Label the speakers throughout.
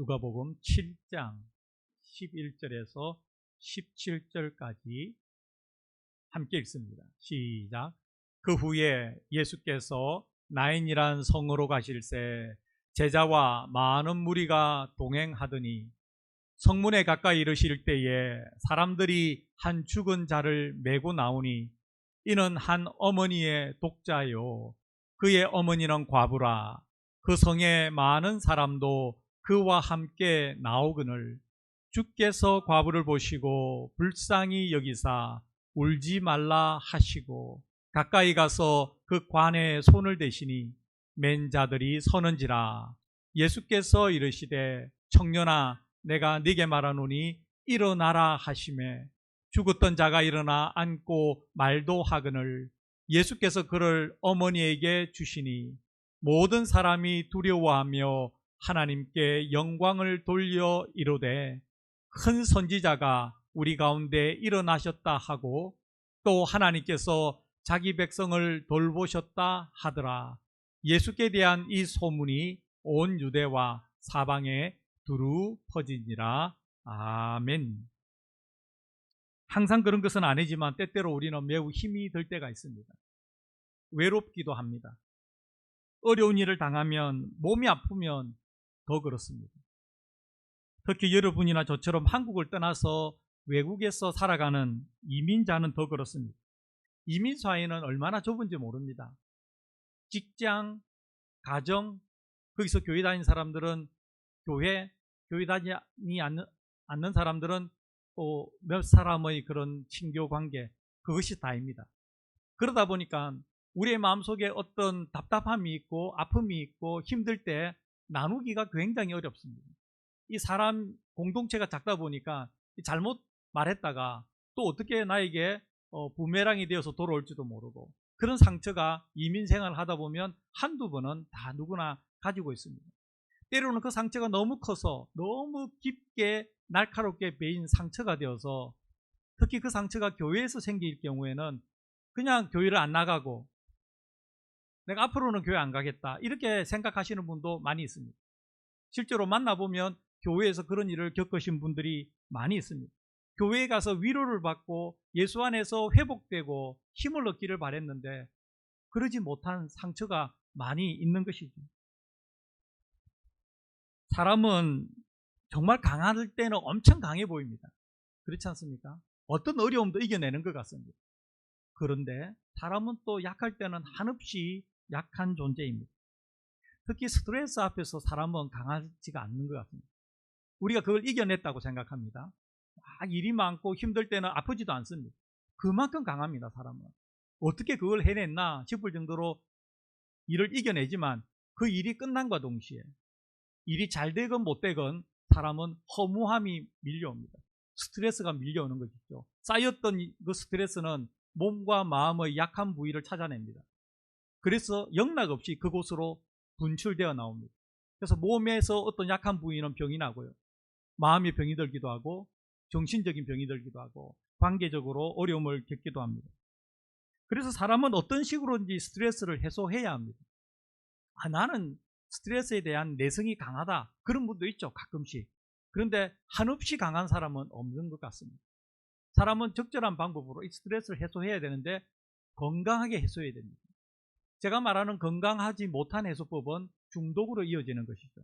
Speaker 1: 누가복음 7장 11절에서 17절까지 함께 읽습니다. 시작. 그 후에 예수께서 나인이란 성으로 가실새 제자와 많은 무리가 동행하더니 성문에 가까이 이르실 때에 사람들이 한 죽은 자를 메고 나오니 이는 한 어머니의 독자요 그의 어머니는 과부라 그 성에 많은 사람도 그와 함께 나오거늘 주께서 과부를 보시고 불쌍히 여기사 울지 말라 하시고 가까이 가서 그 관에 손을 대시니 맨 자들이 서는지라. 예수께서 이르시되 청년아 내가 네게 말하노니 일어나라 하심에 죽었던 자가 일어나 앉고 말도 하거늘. 예수께서 그를 어머니에게 주시니 모든 사람이 두려워하며 하나님께 영광을 돌려 이르되 큰 선지자가 우리 가운데 일어나셨다 하고 또 하나님께서 자기 백성을 돌보셨다 하더라. 예수께 대한 이 소문이 온 유대와 사방에 두루 퍼지니라. 아멘. 항상 그런 것은 아니지만 때때로 우리는 매우 힘이 들 때가 있습니다. 외롭기도 합니다. 어려운 일을 당하면 몸이 아프면 더 그렇습니다. 특히 여러분이나 저처럼 한국을 떠나서 외국에서 살아가는 이민자는 더 그렇습니다. 이민 사회는 얼마나 좁은지 모릅니다. 직장, 가정, 거기서 교회 다니는 사람들은 교회, 교회 다니지 않는, 않는 사람들은 또 몇 사람의 그런 친교 관계, 그것이 다입니다. 그러다 보니까 우리의 마음속에 어떤 답답함이 있고 아픔이 있고 힘들 때 나누기가 굉장히 어렵습니다. 이 사람 공동체가 작다 보니까 잘못 말했다가 또 어떻게 나에게 어, 부메랑이 되어서 돌아올지도 모르고 그런 상처가 이민 생활을 하다 보면 한두 번은 다 누구나 가지고 있습니다. 때로는 그 상처가 너무 커서 너무 깊게 날카롭게 베인 상처가 되어서 특히 그 상처가 교회에서 생길 경우에는 그냥 교회를 안 나가고 내가 앞으로는 교회 안 가겠다 이렇게 생각하시는 분도 많이 있습니다. 실제로 만나보면 교회에서 그런 일을 겪으신 분들이 많이 있습니다. 교회에 가서 위로를 받고 예수 안에서 회복되고 힘을 얻기를 바랬는데 그러지 못한 상처가 많이 있는 것이죠. 사람은 정말 강할 때는 엄청 강해 보입니다. 그렇지 않습니까? 어떤 어려움도 이겨내는 것 같습니다. 그런데 사람은 또 약할 때는 한없이 약한 존재입니다. 특히 스트레스 앞에서 사람은 강하지가 않는 것 같습니다. 우리가 그걸 이겨냈다고 생각합니다. 막 일이 많고 힘들 때는 아프지도 않습니다. 그만큼 강합니다, 사람은. 어떻게 그걸 해냈나 싶을 정도로 일을 이겨내지만 그 일이 끝난과 동시에 일이 잘 되건 못 되건 사람은 허무함이 밀려옵니다. 스트레스가 밀려오는 것이죠. 쌓였던 그 스트레스는 몸과 마음의 약한 부위를 찾아냅니다. 그래서 영락 없이 그곳으로 분출되어 나옵니다. 그래서 몸에서 어떤 약한 부위는 병이 나고요. 마음의 병이 들기도 하고 정신적인 병이 들기도 하고 관계적으로 어려움을 겪기도 합니다. 그래서 사람은 어떤 식으로든지 스트레스를 해소해야 합니다. 아, 나는 스트레스에 대한 내성이 강하다. 그런 분도 있죠, 가끔씩. 그런데 한없이 강한 사람은 없는 것 같습니다. 사람은 적절한 방법으로 이 스트레스를 해소해야 되는데 건강하게 해소해야 됩니다. 제가 말하는 건강하지 못한 해소법은 중독으로 이어지는 것이죠.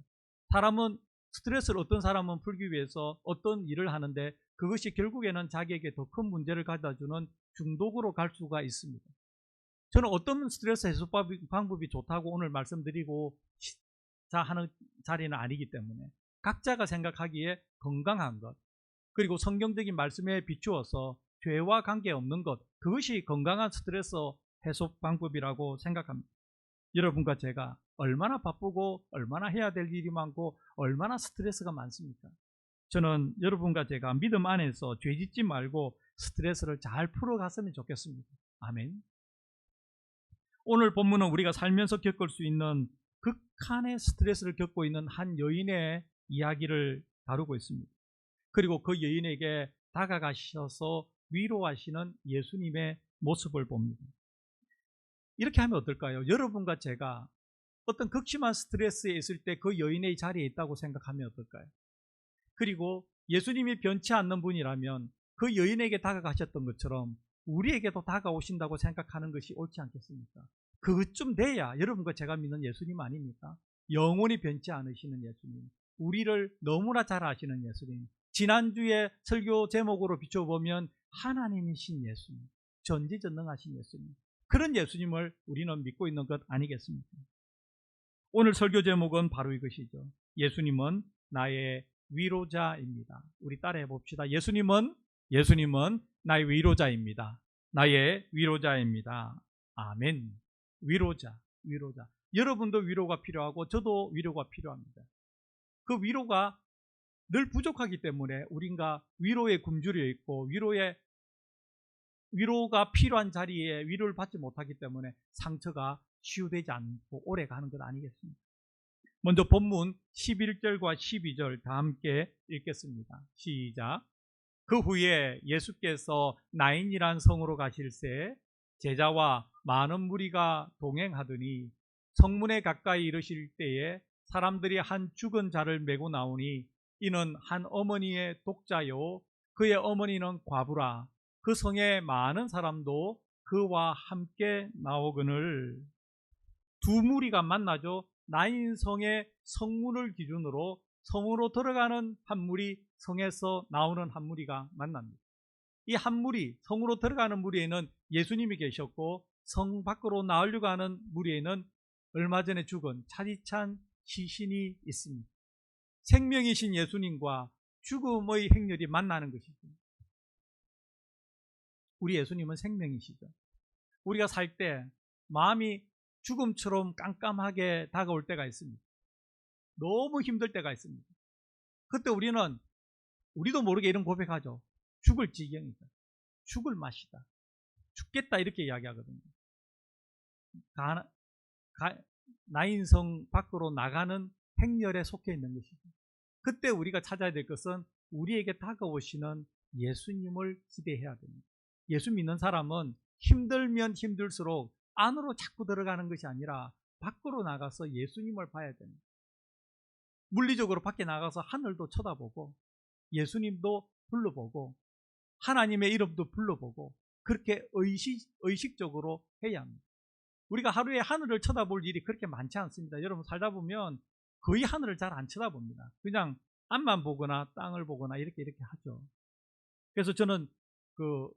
Speaker 1: 사람은 스트레스를 어떤 사람은 풀기 위해서 어떤 일을 하는데 그것이 결국에는 자기에게 더 큰 문제를 가져다주는 중독으로 갈 수가 있습니다. 저는 어떤 스트레스 해소 방법이 좋다고 오늘 말씀드리고 자 하는 자리는 아니기 때문에 각자가 생각하기에 건강한 것 그리고 성경적인 말씀에 비추어서 죄와 관계없는 것 그것이 건강한 스트레스 해소 방법이라고 생각합니다. 여러분과 제가 얼마나 바쁘고 얼마나 해야 될 일이 많고 얼마나 스트레스가 많습니까? 저는 여러분과 제가 믿음 안에서 죄 짓지 말고 스트레스를 잘 풀어갔으면 좋겠습니다. 아멘. 오늘 본문은 우리가 살면서 겪을 수 있는 극한의 스트레스를 겪고 있는 한 여인의 이야기를 다루고 있습니다. 그리고 그 여인에게 다가가셔서 위로하시는 예수님의 모습을 봅니다. 이렇게 하면 어떨까요? 여러분과 제가 어떤 극심한 스트레스에 있을 때 그 여인의 자리에 있다고 생각하면 어떨까요? 그리고 예수님이 변치 않는 분이라면 그 여인에게 다가가셨던 것처럼 우리에게도 다가오신다고 생각하는 것이 옳지 않겠습니까? 그것쯤 돼야 여러분과 제가 믿는 예수님 아닙니까? 영원히 변치 않으시는 예수님, 우리를 너무나 잘 아시는 예수님, 지난주에 설교 제목으로 비춰보면 하나님이신 예수님, 전지전능하신 예수님, 그런 예수님을 우리는 믿고 있는 것 아니겠습니까? 오늘 설교 제목은 바로 이것이죠. 예수님은 나의 위로자입니다. 우리 따라해 봅시다. 예수님은 예수님은 나의 위로자입니다. 나의 위로자입니다. 아멘. 위로자, 위로자. 여러분도 위로가 필요하고 저도 위로가 필요합니다. 그 위로가 늘 부족하기 때문에 우린가 위로에 굶주려 있고 위로에 위로가 필요한 자리에 위로를 받지 못하기 때문에 상처가 치유되지 않고 오래 가는 것 아니겠습니까? 먼저 본문 11절과 12절 다 함께 읽겠습니다. 시작. 그 후에 예수께서 나인이란 성으로 가실새 제자와 많은 무리가 동행하더니 성문에 가까이 이르실 때에 사람들이 한 죽은 자를 메고 나오니 이는 한 어머니의 독자요 그의 어머니는 과부라 그 성에 많은 사람도 그와 함께 나오거늘 두 무리가 만나죠. 나인 성의 성문을 기준으로 성으로 들어가는 한 무리, 성에서 나오는 한 무리가 만납니다. 이 한 무리, 성으로 들어가는 무리에는 예수님이 계셨고 성 밖으로 나오려고 하는 무리에는 얼마 전에 죽은 차디찬 시신이 있습니다. 생명이신 예수님과 죽음의 행렬이 만나는 것이죠. 우리 예수님은 생명이시죠. 우리가 살 때 마음이 죽음처럼 깜깜하게 다가올 때가 있습니다. 너무 힘들 때가 있습니다. 그때 우리는 우리도 모르게 이런 고백하죠. 죽을 지경이다. 죽을 맛이다. 죽겠다 이렇게 이야기하거든요. 가, 가, 나인성 밖으로 나가는 행렬에 속해 있는 것이죠. 그때 우리가 찾아야 될 것은 우리에게 다가오시는 예수님을 기대해야 됩니다. 예수 믿는 사람은 힘들면 힘들수록 안으로 자꾸 들어가는 것이 아니라 밖으로 나가서 예수님을 봐야 됩니다. 물리적으로 밖에 나가서 하늘도 쳐다보고 예수님도 불러보고 하나님의 이름도 불러보고 그렇게 의식, 의식적으로 해야 합니다. 우리가 하루에 하늘을 쳐다볼 일이 그렇게 많지 않습니다. 여러분 살다 보면 거의 하늘을 잘 안 쳐다봅니다. 그냥 앞만 보거나 땅을 보거나 이렇게 이렇게 하죠. 그래서 저는 그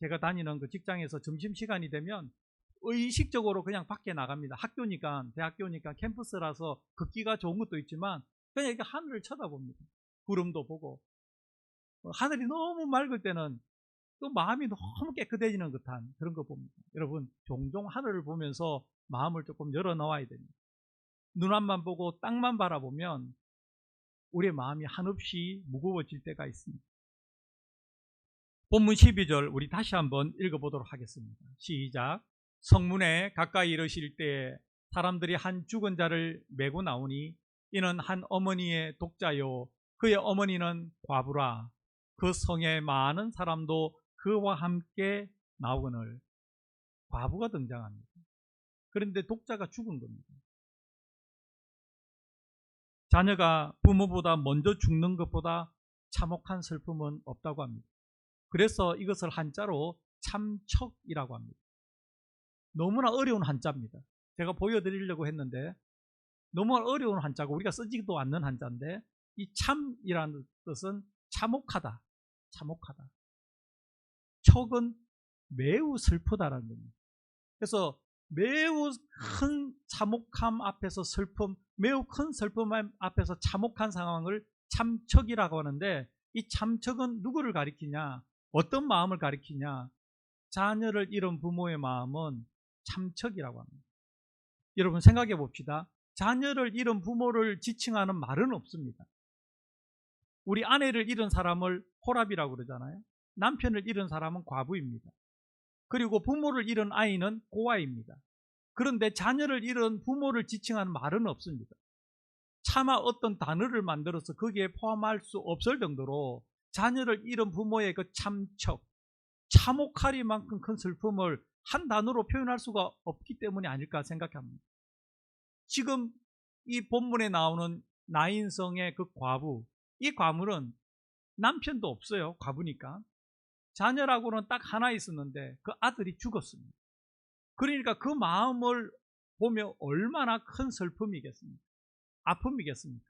Speaker 1: 제가 다니는 그 직장에서 점심 시간이 되면 의식적으로 그냥 밖에 나갑니다. 학교니까 대학교니까 캠퍼스라서 걷기가 좋은 것도 있지만 그냥 이렇게 하늘을 쳐다봅니다. 구름도 보고 어, 하늘이 너무 맑을 때는 또 마음이 너무 깨끗해지는 듯한 그런 거 봅니다. 여러분 종종 하늘을 보면서 마음을 조금 열어 놓아야 됩니다. 눈앞만 보고 땅만 바라보면 우리의 마음이 한없이 무거워질 때가 있습니다. 본문 12절 우리 다시 한번 읽어보도록 하겠습니다. 시작. 성문에 가까이 이르실 때에 사람들이 한 죽은 자를 메고 나오니 이는 한 어머니의 독자요 그의 어머니는 과부라 그 성에 많은 사람도 그와 함께 나오거늘 과부가 등장합니다. 그런데 독자가 죽은 겁니다. 자녀가 부모보다 먼저 죽는 것보다 참혹한 슬픔은 없다고 합니다. 그래서 이것을 한자로 참척이라고 합니다. 너무나 어려운 한자입니다. 제가 보여드리려고 했는데 너무 어려운 한자고 우리가 쓰지도 않는 한자인데 이 참이라는 뜻은 참혹하다, 참혹하다. 척은 매우 슬프다라는 겁니다. 그래서 매우 큰 참혹함 앞에서 슬픔, 매우 큰 슬픔 앞에서 참혹한 상황을 참척이라고 하는데 이 참척은 누구를 가리키냐? 어떤 마음을 가리키냐? 자녀를 잃은 부모의 마음은 참척이라고 합니다. 여러분 생각해 봅시다. 자녀를 잃은 부모를 지칭하는 말은 없습니다. 우리 아내를 잃은 사람을 호랍이라고 그러잖아요. 남편을 잃은 사람은 과부입니다. 그리고 부모를 잃은 아이는 고아입니다. 그런데 자녀를 잃은 부모를 지칭하는 말은 없습니다. 차마 어떤 단어를 만들어서 거기에 포함할 수 없을 정도로 자녀를 잃은 부모의 그 참척, 참혹하리만큼 큰 슬픔을 한 단어로 표현할 수가 없기 때문이 아닐까 생각합니다. 지금 이 본문에 나오는 나인성의 그 과부, 이 과물은 남편도 없어요. 과부니까. 자녀라고는 딱 하나 있었는데 그 아들이 죽었습니다. 그러니까 그 마음을 보면 얼마나 큰 슬픔이겠습니까? 아픔이겠습니까?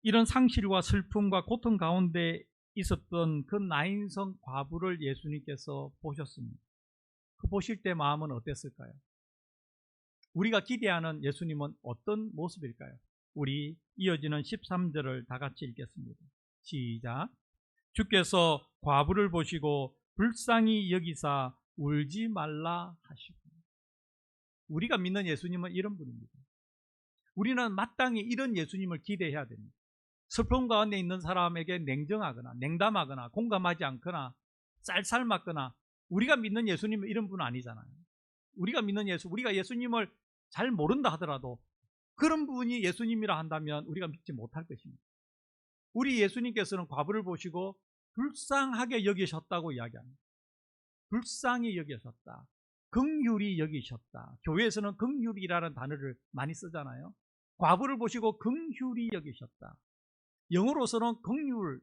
Speaker 1: 이런 상실과 슬픔과 고통 가운데 있었던 그 나인성 과부를 예수님께서 보셨습니다. 그 보실 때 마음은 어땠을까요? 우리가 기대하는 예수님은 어떤 모습일까요? 우리 이어지는 13절을 다 같이 읽겠습니다. 시작. 주께서 과부를 보시고 불쌍히 여기사 울지 말라 하시고. 우리가 믿는 예수님은 이런 분입니다. 우리는 마땅히 이런 예수님을 기대해야 됩니다. 슬픔 가운데 있는 사람에게 냉정하거나 냉담하거나 공감하지 않거나 쌀쌀맞거나 우리가 믿는 예수님은 이런 분 아니잖아요. 우리가 믿는 예수, 우리가 예수님을 잘 모른다 하더라도 그런 분이 예수님이라 한다면 우리가 믿지 못할 것입니다. 우리 예수님께서는 과부를 보시고 불쌍하게 여기셨다고 이야기합니다. 불쌍히 여기셨다. 긍휼히 여기셨다. 교회에서는 긍휼이라는 단어를 많이 쓰잖아요. 과부를 보시고 긍휼히 여기셨다. 영어로서는 긍휼을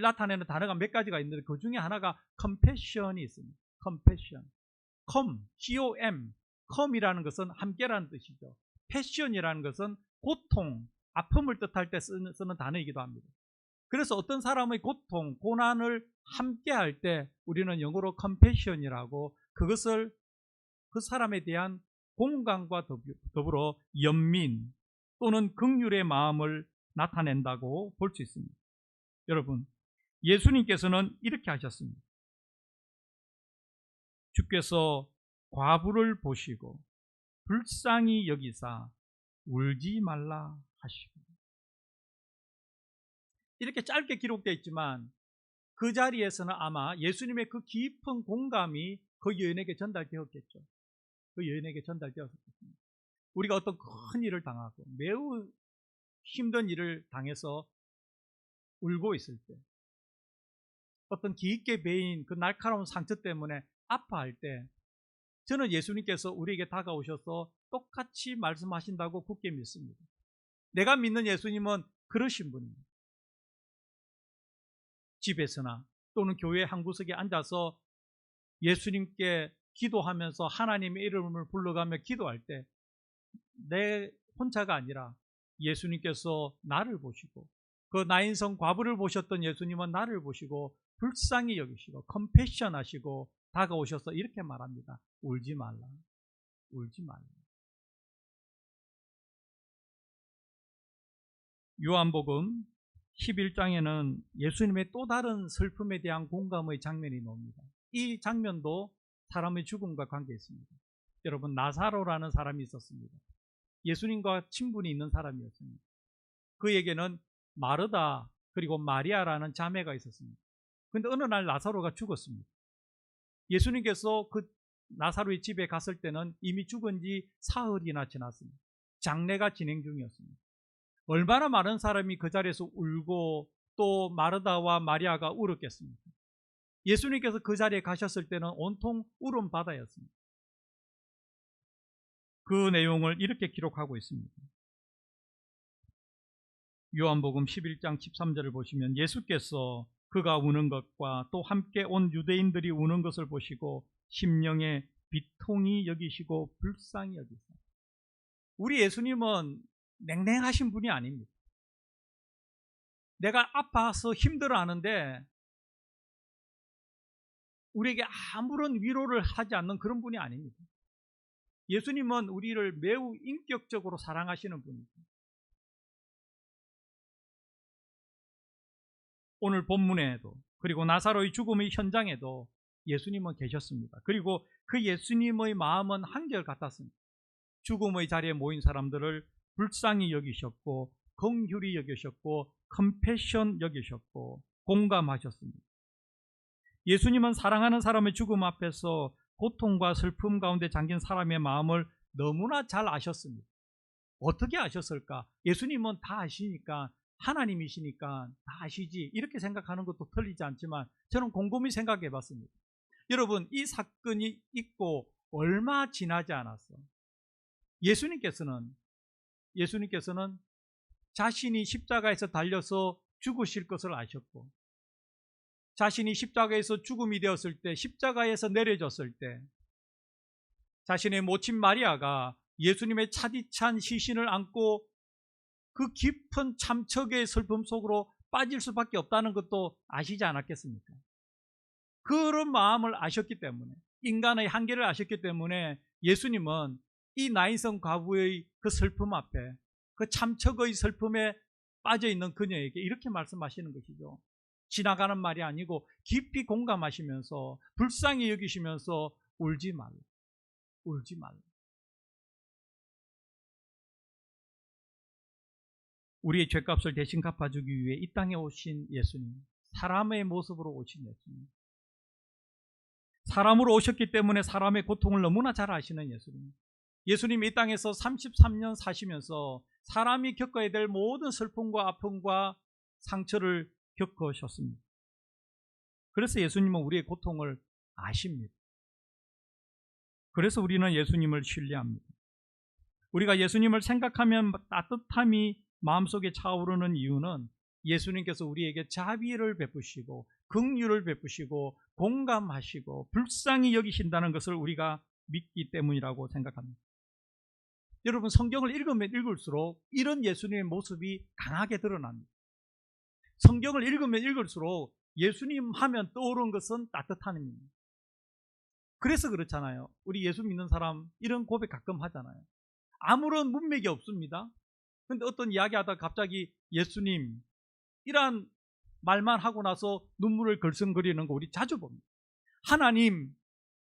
Speaker 1: 나타내는 단어가 몇 가지가 있는데 그 중에 하나가 compassion이 있습니다. compassion. com, c-o-m. com이라는 것은 함께라는 뜻이죠. passion이라는 것은 고통, 아픔을 뜻할 때 쓰는, 쓰는 단어이기도 합니다. 그래서 어떤 사람의 고통, 고난을 함께 할 때 우리는 영어로 compassion이라고 그것을 그 사람에 대한 공감과 더불어 연민 또는 긍휼의 마음을 나타낸다고 볼 수 있습니다. 여러분, 예수님께서는 이렇게 하셨습니다. 주께서 과부를 보시고 불쌍히 여기사 울지 말라 하시고 이렇게 짧게 기록되어 있지만 그 자리에서는 아마 예수님의 그 깊은 공감이 그 여인에게 전달되었겠죠. 그 여인에게 전달되었습니다. 우리가 어떤 큰 일을 당하고 매우 힘든 일을 당해서 울고 있을 때 어떤 깊게 베인 그 날카로운 상처 때문에 아파할 때 저는 예수님께서 우리에게 다가오셔서 똑같이 말씀하신다고 굳게 믿습니다. 내가 믿는 예수님은 그러신 분입니다. 집에서나 또는 교회 한 구석에 앉아서 예수님께 기도하면서 하나님의 이름을 불러가며 기도할 때 내 혼자가 아니라 예수님께서 나를 보시고 그 나인성 과부를 보셨던 예수님은 나를 보시고 불쌍히 여기시고 컴패션 하시고 다가오셔서 이렇게 말합니다. 울지 말라. 울지 말라. 요한복음 11장에는 예수님의 또 다른 슬픔에 대한 공감의 장면이 나옵니다. 이 장면도 사람의 죽음과 관계 있습니다. 여러분 나사로라는 사람이 있었습니다. 예수님과 친분이 있는 사람이었습니다. 그에게는 마르다 그리고 마리아라는 자매가 있었습니다. 그런데 어느 날 나사로가 죽었습니다. 예수님께서 그 나사로의 집에 갔을 때는 이미 죽은 지 사흘이나 지났습니다. 장례가 진행 중이었습니다. 얼마나 많은 사람이 그 자리에서 울고 또 마르다와 마리아가 울었겠습니까? 예수님께서 그 자리에 가셨을 때는 온통 울음 바다였습니다. 그 내용을 이렇게 기록하고 있습니다. 요한복음 11장 13절을 보시면 예수께서 그가 우는 것과 또 함께 온 유대인들이 우는 것을 보시고 심령에 비통이 여기시고 불쌍히 여기사. 우리 예수님은 냉랭하신 분이 아닙니다. 내가 아파서 힘들어하는데 우리에게 아무런 위로를 하지 않는 그런 분이 아닙니다. 예수님은 우리를 매우 인격적으로 사랑하시는 분입니다. 오늘 본문에도 그리고 나사로의 죽음의 현장에도 예수님은 계셨습니다. 그리고 그 예수님의 마음은 한결 같았습니다. 죽음의 자리에 모인 사람들을 불쌍히 여기셨고 긍휼히 여기셨고 컴패션 여기셨고 공감하셨습니다. 예수님은 사랑하는 사람의 죽음 앞에서 고통과 슬픔 가운데 잠긴 사람의 마음을 너무나 잘 아셨습니다. 어떻게 아셨을까? 예수님은 다 아시니까 하나님이시니까 다 아시지 이렇게 생각하는 것도 틀리지 않지만 저는 곰곰이 생각해 봤습니다. 여러분 이 사건이 있고 얼마 지나지 않았어. 예수님께서는 예수님께서는 자신이 십자가에서 달려서 죽으실 것을 아셨고 자신이 십자가에서 죽음이 되었을 때 십자가에서 내려졌을 때 자신의 모친 마리아가 예수님의 차디찬 시신을 안고 그 깊은 참척의 슬픔 속으로 빠질 수밖에 없다는 것도 아시지 않았겠습니까? 그런 마음을 아셨기 때문에 인간의 한계를 아셨기 때문에 예수님은 이 나인성 과부의 그 슬픔 앞에 그 참척의 슬픔에 빠져 있는 그녀에게 이렇게 말씀하시는 것이죠. 지나가는 말이 아니고 깊이 공감하시면서 불쌍히 여기시면서 울지 말라. 울지 말라. 우리의 죄값을 대신 갚아주기 위해 이 땅에 오신 예수님, 사람의 모습으로 오신 예수님. 사람으로 오셨기 때문에 사람의 고통을 너무나 잘 아시는 예수님. 예수님 이 땅에서 33년 사시면서 사람이 겪어야 될 모든 슬픔과 아픔과 상처를 겪으셨습니다. 그래서 예수님은 우리의 고통을 아십니다. 그래서 우리는 예수님을 신뢰합니다. 우리가 예수님을 생각하면 따뜻함이 마음속에 차오르는 이유는 예수님께서 우리에게 자비를 베푸시고 긍휼을 베푸시고 공감하시고 불쌍히 여기신다는 것을 우리가 믿기 때문이라고 생각합니다. 여러분 성경을 읽으면 읽을수록 이런 예수님의 모습이 강하게 드러납니다. 성경을 읽으면 읽을수록 예수님 하면 떠오르는 것은 따뜻함입니다. 그래서 그렇잖아요. 우리 예수 믿는 사람 이런 고백 가끔 하잖아요. 아무런 문맥이 없습니다. 근데 어떤 이야기 하다 갑자기 예수님 이러한 말만 하고 나서 눈물을 걸성거리는 거 우리 자주 봅니다. 하나님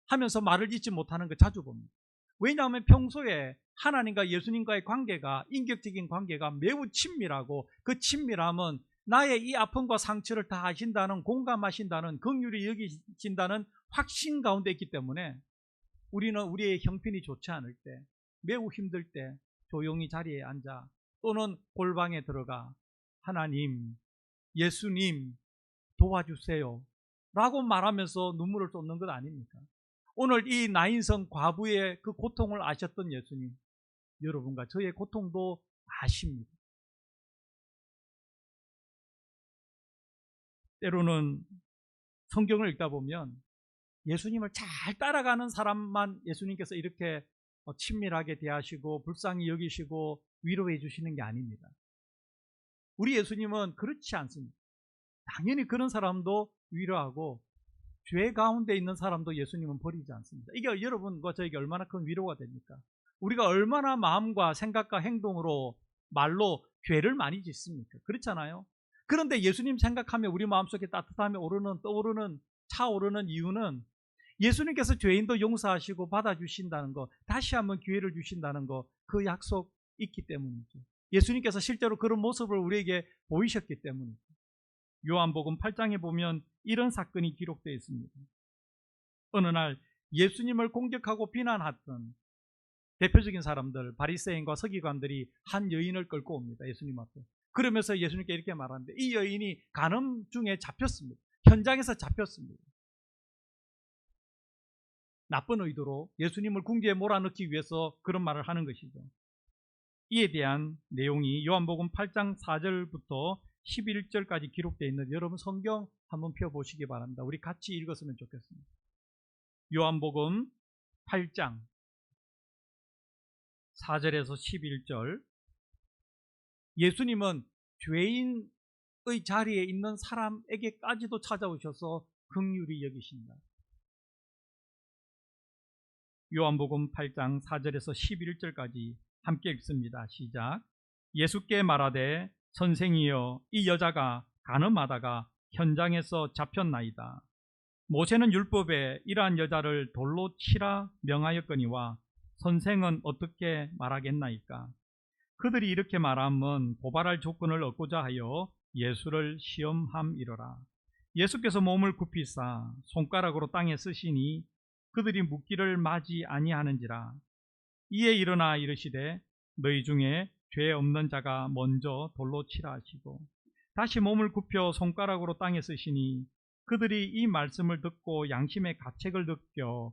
Speaker 1: 하면서 말을 잊지 못하는 거 자주 봅니다. 왜냐하면 평소에 하나님과 예수님과의 관계가 인격적인 관계가 매우 친밀하고 그 친밀함은 나의 이 아픔과 상처를 다 아신다는 공감하신다는 긍휼히 여기신다는 확신 가운데 있기 때문에 우리는 우리의 형편이 좋지 않을 때 매우 힘들 때 조용히 자리에 앉아 또는 골방에 들어가 하나님 예수님 도와주세요 라고 말하면서 눈물을 쏟는 것 아닙니까? 오늘 이 나인성 과부의 그 고통을 아셨던 예수님 여러분과 저의 고통도 아십니다. 때로는 성경을 읽다 보면 예수님을 잘 따라가는 사람만 예수님께서 이렇게 친밀하게 대하시고 불쌍히 여기시고 위로해 주시는 게 아닙니다. 우리 예수님은 그렇지 않습니다. 당연히 그런 사람도 위로하고 죄 가운데 있는 사람도 예수님은 버리지 않습니다. 이게 여러분과 저에게 얼마나 큰 위로가 됩니까? 우리가 얼마나 마음과 생각과 행동으로 말로 죄를 많이 짓습니까? 그렇잖아요. 그런데 예수님 생각하면 우리 마음속에 따뜻함이 오르는 떠오르는 차오르는 이유는 예수님께서 죄인도 용서하시고 받아주신다는 거, 다시 한번 기회를 주신다는 거, 그 약속 있기 때문이죠. 예수님께서 실제로 그런 모습을 우리에게 보이셨기 때문이죠. 요한복음 8장에 보면 이런 사건이 기록되어 있습니다. 어느 날 예수님을 공격하고 비난했던 대표적인 사람들, 바리새인과 서기관들이 한 여인을 끌고 옵니다. 예수님 앞에. 그러면서 예수님께 이렇게 말하는데 이 여인이 간음 중에 잡혔습니다. 현장에서 잡혔습니다. 나쁜 의도로 예수님을 궁지에 몰아넣기 위해서 그런 말을 하는 것이죠. 이에 대한 내용이 요한복음 8장 4절부터 11절까지 기록되어 있는 여러분 성경 한번 펴보시기 바랍니다. 우리 같이 읽었으면 좋겠습니다. 요한복음 8장 4절에서 11절 예수님은 죄인의 자리에 있는 사람에게까지도 찾아오셔서 긍휼히 여기신다. 요한복음 8장 4절에서 11절까지 함께 읽습니다. 시작. 예수께 말하되 선생이여 이 여자가 가늠하다가 현장에서 잡혔나이다. 모세는 율법에 이러한 여자를 돌로 치라 명하였거니와 선생은 어떻게 말하겠나이까? 그들이 이렇게 말함은 고발할 조건을 얻고자 하여 예수를 시험함이러라. 예수께서 몸을 굽히사 손가락으로 땅에 쓰시니 그들이 묻기를 맞이 아니하는지라. 이에 일어나 이르시되 너희 중에 죄 없는 자가 먼저 돌로 치라 하시고 다시 몸을 굽혀 손가락으로 땅에 쓰시니 그들이 이 말씀을 듣고 양심의 가책을 느껴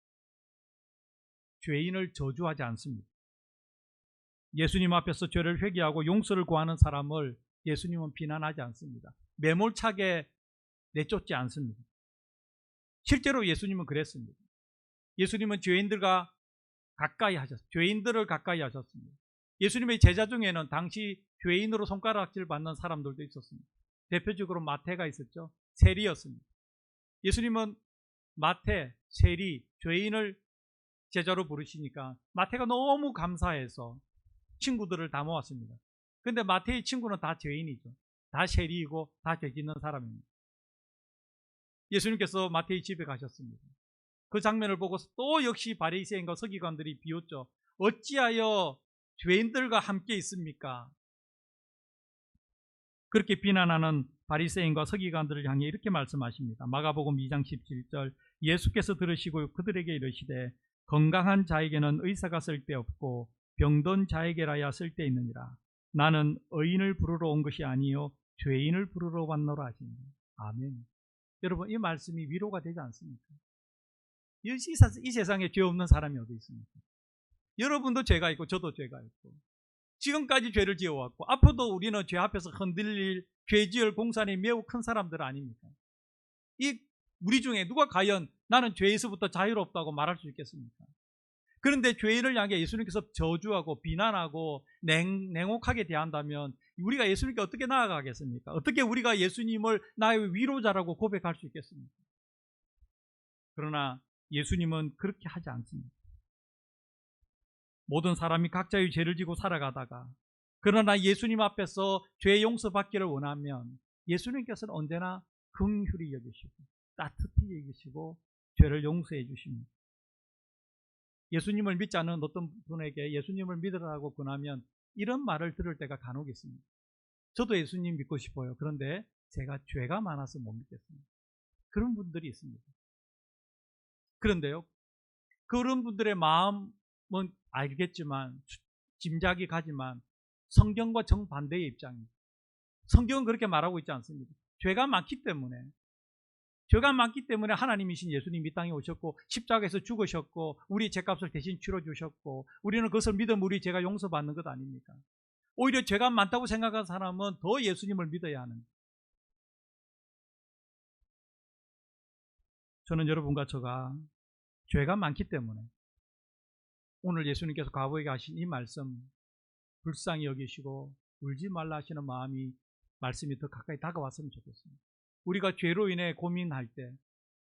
Speaker 1: 죄인을 저주하지 않습니다. 예수님 앞에서 죄를 회개하고 용서를 구하는 사람을 예수님은 비난하지 않습니다. 매몰차게 내쫓지 않습니다. 실제로 예수님은 그랬습니다. 예수님은 죄인들과 가까이 하셨습니다. 죄인들을 가까이 하셨습니다. 예수님의 제자 중에는 당시 죄인으로 손가락질 받는 사람들도 있었습니다. 대표적으로 마태가 있었죠. 세리였습니다. 예수님은 마태, 세리, 죄인을 제자로 부르시니까 마태가 너무 감사해서 친구들을 다 모았습니다. 근데 마태의 친구는 다 죄인이죠. 다 세리이고 다 죄 짓는 사람입니다. 예수님께서 마태의 집에 가셨습니다. 그 장면을 보고서 또 역시 바리새인과 서기관들이 비웃죠. 어찌하여 죄인들과 함께 있습니까? 그렇게 비난하는 바리새인과 서기관들을 향해 이렇게 말씀하십니다. 마가복음 2장 17절 예수께서 들으시고 그들에게 이르시되 건강한 자에게는 의사가 쓸데없고 병든 자에게라야 쓸데있느니라. 나는 의인을 부르러 온 것이 아니요 죄인을 부르러 왔노라 하시니 아멘. 여러분 이 말씀이 위로가 되지 않습니까? 이, 이 세상에 죄 없는 사람이 어디 있습니까? 여러분도 죄가 있고 저도 죄가 있고 지금까지 죄를 지어왔고 앞으로도 우리는 죄 앞에서 흔들릴 죄지을 공산이 매우 큰 사람들 아닙니까? 이 우리 중에 누가 과연 나는 죄에서부터 자유롭다고 말할 수 있겠습니까? 그런데 죄인을 향해 예수님께서 저주하고 비난하고 냉, 냉혹하게 대한다면 우리가 예수님께 어떻게 나아가겠습니까? 어떻게 우리가 예수님을 나의 위로자라고 고백할 수 있겠습니까? 그러나 예수님은 그렇게 하지 않습니다. 모든 사람이 각자의 죄를 지고 살아가다가 그러나 예수님 앞에서 죄 용서받기를 원하면 예수님께서는 언제나 긍휼히 여기시고 따뜻히 여기시고 죄를 용서해 주십니다. 예수님을 믿지 않는 어떤 분에게 예수님을 믿으라고 권하면 이런 말을 들을 때가 간혹 있습니다. 저도 예수님 믿고 싶어요. 그런데 제가 죄가 많아서 못 믿겠습니다. 그런 분들이 있습니다. 그런데요, 그런 분들의 마음은 알겠지만, 짐작이 가지만, 성경과 정반대의 입장입니다. 성경은 그렇게 말하고 있지 않습니다. 죄가 많기 때문에 죄가 많기 때문에 하나님이신 예수님 이 땅에 오셨고 십자가에서 죽으셨고 우리 죄값을 대신 치러 주셨고 우리는 그것을 믿으면 우리 죄가 용서받는 것 아닙니까? 오히려 죄가 많다고 생각하는 사람은 더 예수님을 믿어야 하는 저는 여러분과 저가 죄가 많기 때문에 오늘 예수님께서 과부에게 하신 이 말씀 불쌍히 여기시고 울지 말라 하시는 마음이 말씀이 더 가까이 다가왔으면 좋겠습니다. 우리가 죄로 인해 고민할 때,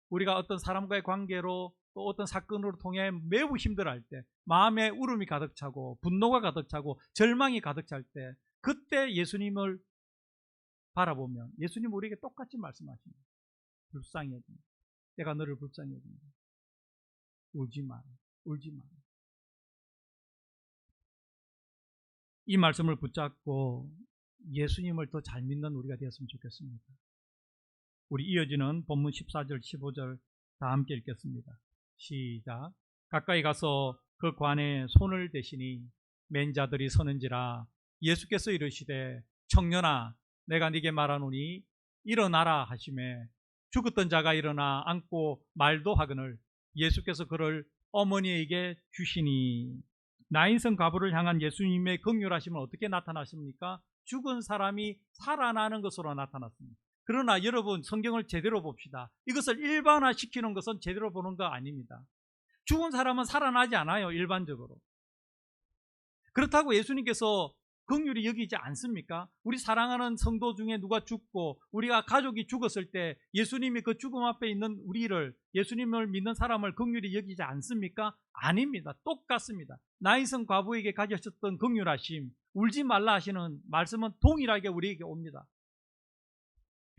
Speaker 1: 우리가 어떤 사람과의 관계로 또 어떤 사건으로 통해 매우 힘들어할 때, 마음에 울음이 가득 차고, 분노가 가득 차고, 절망이 가득 찰 때, 그때 예수님을 바라보면 예수님 우리에게 똑같이 말씀하십니다. 불쌍히 여긴다. 내가 너를 불쌍히 여긴다. 울지 마라. 울지 마라. 이 말씀을 붙잡고 예수님을 더 잘 믿는 우리가 되었으면 좋겠습니다. 우리 이어지는 본문 14절, 15절 다 함께 읽겠습니다. 시작. 가까이 가서 그 관에 손을 대시니 맨 자들이 서는지라 예수께서 이르시되 청년아 내가 네게 말하노니 일어나라 하심에 죽었던 자가 일어나 앉고 말도 하거늘 예수께서 그를 어머니에게 주시니 나인성 가부를 향한 예수님의 긍휼하심은 어떻게 나타나십니까? 죽은 사람이 살아나는 것으로 나타났습니다. 그러나 여러분 성경을 제대로 봅시다. 이것을 일반화시키는 것은 제대로 보는 거 아닙니다. 죽은 사람은 살아나지 않아요. 일반적으로. 그렇다고 예수님께서 긍휼히 여기지 않습니까? 우리 사랑하는 성도 중에 누가 죽고 우리가 가족이 죽었을 때 예수님이 그 죽음 앞에 있는 우리를 예수님을 믿는 사람을 긍휼히 여기지 않습니까? 아닙니다. 똑같습니다. 나이성 과부에게 가졌었던 긍휼하심, 울지 말라 하시는 말씀은 동일하게 우리에게 옵니다.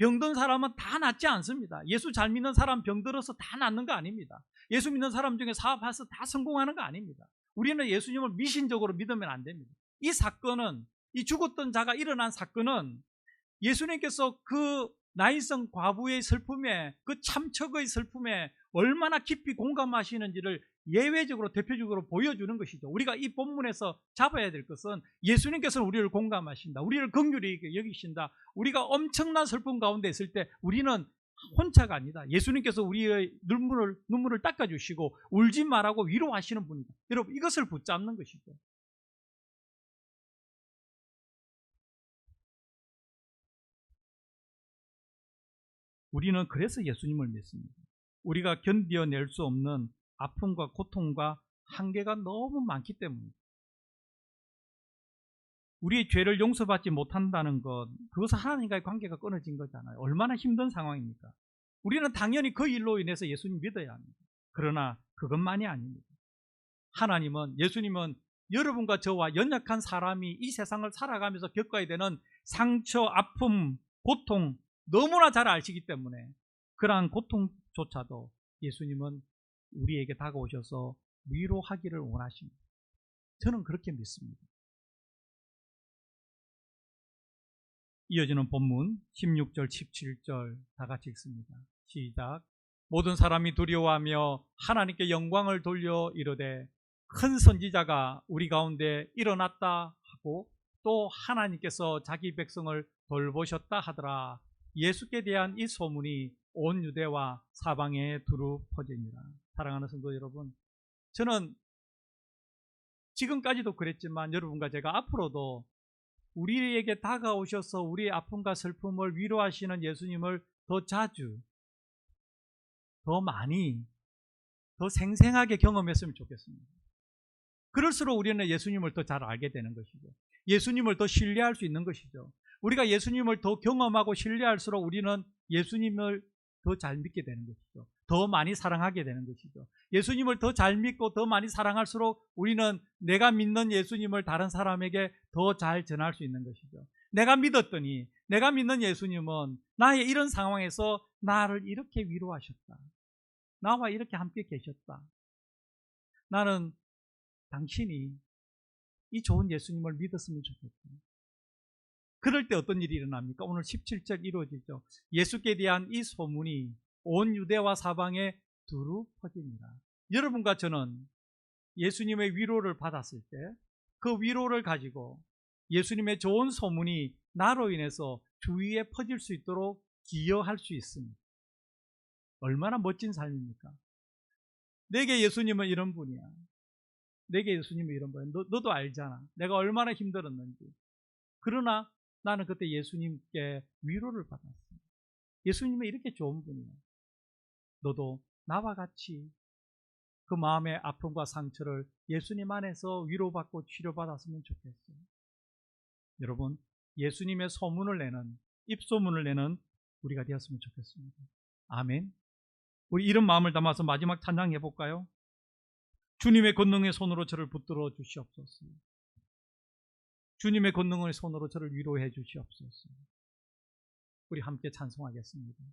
Speaker 1: 병든 사람은 다 낫지 않습니다. 예수 잘 믿는 사람 병들어서 다 낫는 거 아닙니다. 예수 믿는 사람 중에 사업해서 다 성공하는 거 아닙니다. 우리는 예수님을 미신적으로 믿으면 안 됩니다. 이 사건은 이 죽었던 자가 일어난 사건은 예수님께서 그 나인성 과부의 슬픔에 그 참척의 슬픔에 얼마나 깊이 공감하시는지를 예외적으로 대표적으로 보여주는 것이죠. 우리가 이 본문에서 잡아야 될 것은 예수님께서는 우리를 공감하신다. 우리를 긍휼히 여기신다. 우리가 엄청난 슬픔 가운데 있을 때 우리는 혼자가 아니다. 예수님께서 우리의 눈물을 눈물을 닦아 주시고 울지 말라고 위로하시는 분이다. 여러분 이것을 붙잡는 것이죠. 우리는 그래서 예수님을 믿습니다. 우리가 견뎌낼 수 없는 아픔과 고통과 한계가 너무 많기 때문입니다. 우리의 죄를 용서받지 못한다는 것, 그것은 하나님과의 관계가 끊어진 거잖아요. 얼마나 힘든 상황입니까? 우리는 당연히 그 일로 인해서 예수님 믿어야 합니다. 그러나 그것만이 아닙니다. 하나님은, 예수님은 여러분과 저와 연약한 사람이 이 세상을 살아가면서 겪어야 되는 상처, 아픔, 고통, 너무나 잘 아시기 때문에 그러한 고통조차도 예수님은 우리에게 다가오셔서 위로하기를 원하십니다. 저는 그렇게 믿습니다. 이어지는 본문 16절, 17절 다 같이 읽습니다. 시작. 모든 사람이 두려워하며 하나님께 영광을 돌려 이르되 큰 선지자가 우리 가운데 일어났다 하고 또 하나님께서 자기 백성을 돌보셨다 하더라. 예수께 대한 이 소문이 온 유대와 사방에 두루 퍼지니라. 사랑하는 성도 여러분, 저는 지금까지도 그랬지만 여러분과 제가 앞으로도 우리에게 다가오셔서 우리의 아픔과 슬픔을 위로하시는 예수님을 더 자주, 더 많이, 더 생생하게 경험했으면 좋겠습니다. 그럴수록 우리는 예수님을 더 잘 알게 되는 것이죠. 예수님을 더 신뢰할 수 있는 것이죠. 우리가 예수님을 더 경험하고 신뢰할수록 우리는 예수님을 더 잘 믿게 되는 것이죠. 더 많이 사랑하게 되는 것이죠. 예수님을 더 잘 믿고 더 많이 사랑할수록 우리는 내가 믿는 예수님을 다른 사람에게 더 잘 전할 수 있는 것이죠. 내가 믿었더니 내가 믿는 예수님은 나의 이런 상황에서 나를 이렇게 위로하셨다. 나와 이렇게 함께 계셨다. 나는 당신이 이 좋은 예수님을 믿었으면 좋겠다. 그럴 때 어떤 일이 일어납니까? 오늘 17절 이루어지죠. 예수께 대한 이 소문이 온 유대와 사방에 두루 퍼집니다. 여러분과 저는 예수님의 위로를 받았을 때 그 위로를 가지고 예수님의 좋은 소문이 나로 인해서 주위에 퍼질 수 있도록 기여할 수 있습니다. 얼마나 멋진 삶입니까? 내게 예수님은 이런 분이야. 내게 예수님은 이런 분이야. 너, 너도 알잖아. 내가 얼마나 힘들었는지. 그러나 나는 그때 예수님께 위로를 받았어. 예수님은 이렇게 좋은 분이야. 너도 나와 같이 그 마음의 아픔과 상처를 예수님 안에서 위로받고 치료받았으면 좋겠어요. 여러분, 예수님의 소문을 내는, 입소문을 내는 우리가 되었으면 좋겠습니다. 아멘. 우리 이런 마음을 담아서 마지막 찬양해 볼까요? 주님의 권능의 손으로 저를 붙들어 주시옵소서. 주님의 권능의 손으로 저를 위로해 주시옵소서. 우리 함께 찬송하겠습니다.